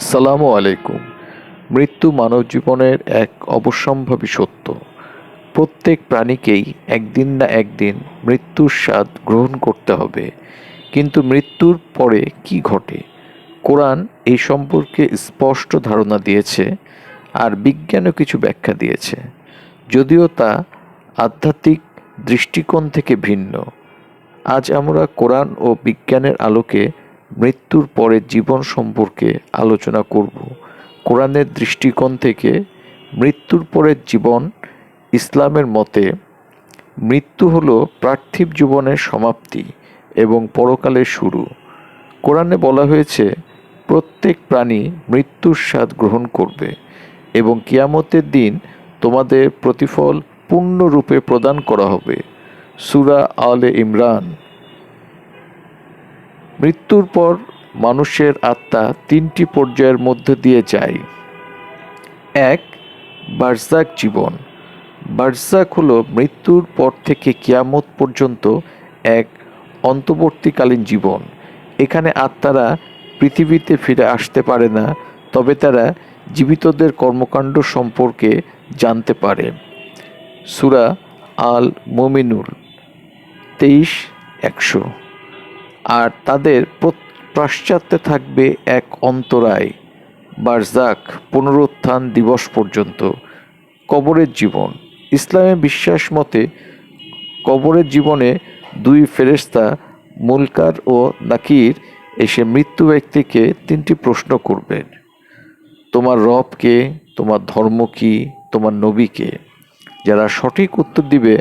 আসসালামু আলাইকুম। মৃত্যু মানব জীবনের এক অবশ্যম্ভাবী সত্য। প্রত্যেক প্রাণীকেই একদিন না একদিন মৃত্যুর স্বাদ গ্রহণ করতে হবে। কিন্তু মৃত্যুর পরে কি ঘটে? কোরআন এই সম্পর্কে স্পষ্ট ধারণা দিয়েছে আর বিজ্ঞানও কিছু ব্যাখ্যা দিয়েছে। যদিও তা আধ্যাত্মিক দৃষ্টিকোণ থেকে ভিন্ন। আজ আমরা কোরআন ও বিজ্ঞানের আলোকে মৃত্যুর পরের জীবন সম্পর্কে আলোচনা করব। কোরআনের দৃষ্টিকোণ থেকে মৃত্যুর পরের জীবন ইসলামের মতে মৃত্যু হলো পার্থিব জীবনের সমাপ্তি এবং পরকালের শুরু। কোরআনে বলা হয়েছে, প্রত্যেক প্রাণী মৃত্যুর স্বাদ গ্রহণ করবে এবং কিয়ামতের দিন তোমাদের প্রতিফল পূর্ণরূপে প্রদান করা হবে। সুরা আলে ইমরান মৃত্যুর পর মানুষের আত্মা তিনটি পর্যায়ের মধ্যে দিয়ে যায়। এক বার্জাক জীবন। বার্জাক হলো মৃত্যুর পর থেকে কিয়ামত পর্যন্ত এক অন্তর্বর্তীকালীন জীবন। এখানে আত্মারা পৃথিবীতে ফিরে আসতে পারে না, তবে তারা জীবিতদের কর্মকাণ্ড সম্পর্কে জানতে পারে। সুরা আল মোমিনুল তেইশ, একশো। আর তাদের পাশ্চাত্যে থাকবে এক অন্তরায়। বারজাক পুনরুত্থান দিবস পর্যন্ত। কবরের জীবন। ইসলামের বিশ্বাস মতে কবরের জীবনে দুই ফেরেস্তা মুলকার ও নাকির, এসে মৃত্যু ব্যক্তিকে তিনটি প্রশ্ন করবেন। তোমার রবকে তোমার ধর্ম কি? তোমার নবীকে যারা সঠিক উত্তর দিবে,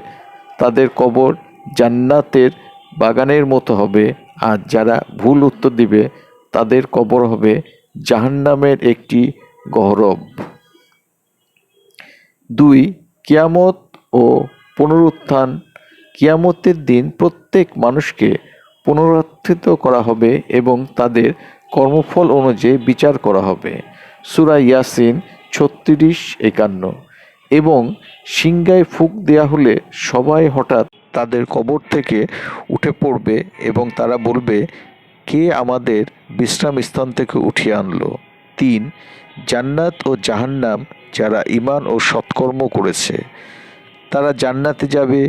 তাদের কবর জান্নাতের বাগানের মতো হবে। আর যারা ভুল উত্তর দিবে, তাদের কবর হবে জাহান্নামের একটি গহরব। দুই, কিয়ামত ও পুনরুত্থান। কিয়ামতের দিন প্রত্যেক মানুষকে পুনরুত্থিত করা হবে এবং তাদের কর্মফল অনুযায়ী বিচার করা হবে। সুরা ইয়াসিন ছত্রিশ একান্ন। এবং সিংগায় ফুক দেয়া হলে সবাই হঠাৎ তাদের কবর থেকে উঠে পড়বে এবং তারা বলবে, কে আমাদের বিশ্রাম স্থান থেকে উঠিয়ে আনলো? তিন, জান্নাত ও জাহান্নাম যারা ইমান ও সৎকর্ম করেছে, তারা জান্নাতে যাবে,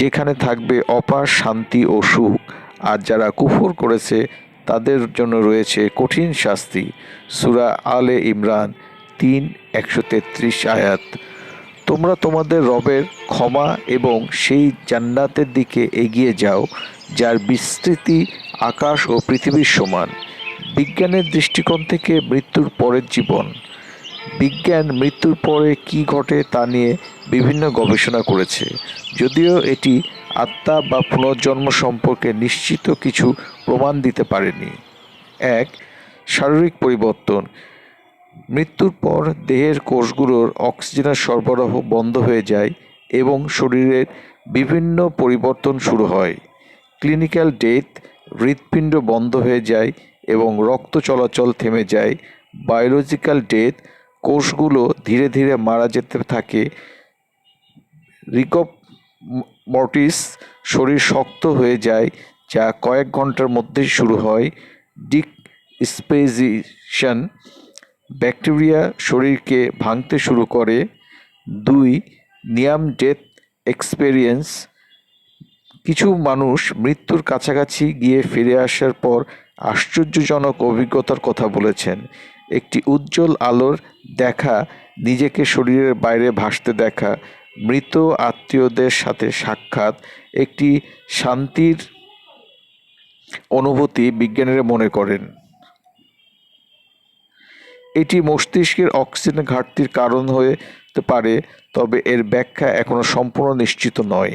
যেখানে থাকবে অপার শান্তি ও সুখ। আর যারা কুফর করেছে, তাদের জন্য রয়েছে কঠিন শাস্তি। সুরা আলে ইমরান তিন, একশো তেত্রিশ আয়াত। তোমরা তোমাদের রবের ক্ষমা এবং সেই জান্নাতের দিকে এগিয়ে যাও, যার বিস্তৃতি আকাশ ও পৃথিবীর সমান। বিজ্ঞানের দৃষ্টিকোণ থেকে মৃত্যুর পরের জীবন। বিজ্ঞান মৃত্যুর পরে কি ঘটে তা নিয়ে বিভিন্ন গবেষণা করেছে। যদিও এটি আত্মা বা পুনর্জন্ম সম্পর্কে নিশ্চিত কিছু প্রমাণ দিতে পারেনি। এক, শারীরিক পরিবর্তন। মৃত্যুর পর দেহের কোষগুলোর অক্সিজেনের সরবরাহ বন্ধ হয়ে যায় এবং শরীরের বিভিন্ন পরিবর্তন শুরু হয়। ক্লিনিক্যাল ডেথ, হৃৎপিণ্ড বন্ধ হয়ে যায় এবং রক্ত চলাচল থেমে যায়। বায়োলজিক্যাল ডেথ, কোষগুলো ধীরে ধীরে মারা যেতে থাকে। রিকপ মর্টিস শরীর শক্ত হয়ে যায়, যা কয়েক ঘণ্টার মধ্যেই শুরু হয়। ডিক স্পেজিশন ব্যাকটেরিয়া শরীরকে ভাঙতে শুরু করে। দুই, নিয়াম ডেথ এক্সপেরিয়েন্স। কিছু মানুষ মৃত্যুর কাছাকাছি গিয়ে ফিরে আসার পর আশ্চর্যজনক অভিজ্ঞতার কথা বলেছেন। একটি উজ্জ্বল আলোর দেখা, নিজেকে শরীরের বাইরে ভাসতে দেখা, মৃত আত্মীয়দের সাথে সাক্ষাৎ, একটি শান্তির অনুভূতি বিজ্ঞানীরা মনে করেন। এটি মস্তিষ্কের অক্সিজেন ঘাটতির কারণ হয়ে পারে, তবে এর ব্যাখ্যা এখনও সম্পূর্ণ নিশ্চিত নয়।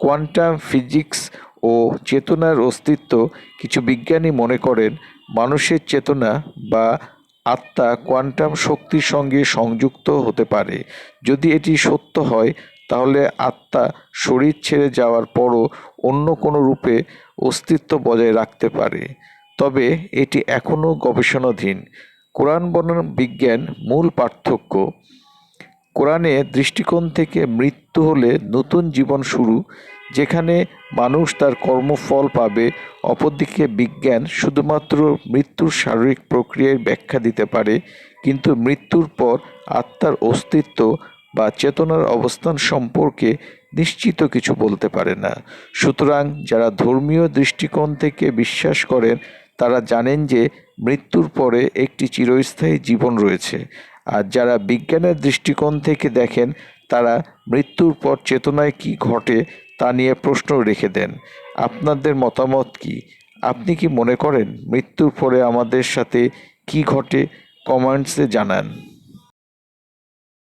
কোয়ান্টাম ফিজিক্স ও চেতনার অস্তিত্ব কিছু বিজ্ঞানী মনে করেন, মানুষের চেতনা বা আত্মা কোয়ান্টাম শক্তির সঙ্গে সংযুক্ত হতে পারে। যদি এটি সত্য হয়, তাহলে আত্মা শরীর ছেড়ে যাওয়ার পরও অন্য কোনো রূপে অস্তিত্ব বজায় রাখতে পারে। তবে এটি এখনও গবেষণাধীন। কোরআন বর্ণন বিজ্ঞান মূল পার্থক্য। কোরআনে দৃষ্টিকোণ থেকে মৃত্যু হলে নতুন জীবন শুরু, যেখানে মানুষ তার কর্মফল পাবে। অপরদিকে বিজ্ঞান শুধুমাত্র মৃত্যুর শারীরিক প্রক্রিয়ার ব্যাখ্যা দিতে পারে, কিন্তু মৃত্যুর পর আত্মার অস্তিত্ব বা চেতনার অবস্থান সম্পর্কে নিশ্চিত কিছু বলতে পারে না। সুতরাং যারা ধর্মীয় দৃষ্টিকোণ থেকে বিশ্বাস করেন তারা জানেন যে মৃত্যুর পরে একটি চিরস্থায়ী জীবন রয়েছে। আর যারা বিজ্ঞানের দৃষ্টিকোণ থেকে দেখেন, তারা মৃত্যুর পর চেতনায় কি ঘটে তা নিয়ে প্রশ্ন রেখে দেন। আপনাদের মতামত কি? আপনি কি মনে করেন মৃত্যুর পরে আমাদের সাথে কি ঘটে? কমেন্টসে জানান।